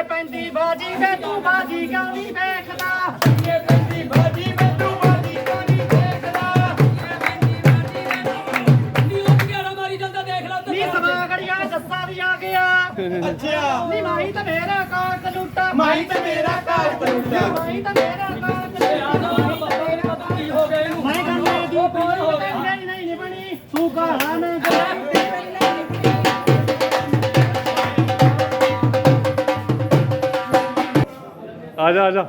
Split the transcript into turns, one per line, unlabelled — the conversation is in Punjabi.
ਵੇ ਪੈਂਦੀ ਬਾਜੀ ਵੇ ਤੂੰ ਬਾਜੀ ਕਾਲੀ ਵੇਖਦਾ? ਵੇ ਪੈਂਦੀ
ਬਾਜੀ ਵੇ ਤੂੰ ਬਾਜੀ ਕਾਲੀ
ਵੇਖਦਾ?
ਨੀ ਉੱਠ ਕੇ ਆੜਾ ਮਾਰੀ ਜਾਂਦਾ ਦੇਖ
ਲਾ ਨੀ ਸਵਾਗੜੀਆ ਜੱਸਾ ਵੀ ਆ ਗਿਆ।
ਅੱਛਾ।
ਨੀ ਮਾਈ ਤਾਂ ਮੇਰਾ ਕਾਕ ਲੁੱਟਾ। ਮਾਈ ਤੇ ਮੇਰਾ ਘਰ ਤਰੁੱਟਾ ਮਾਈ ਤਾਂ ਮੇਰਾ ਕਾਕ ਮੈਂ ਗੱਲ ਦੀ ਨਹੀਂ ਨਹੀਂ ਨਹੀਂ ਬਣੀ। ਸੂਗਾ ਨਾ ਗਾ
ਆ ਜਾ ਆ ਜਾ।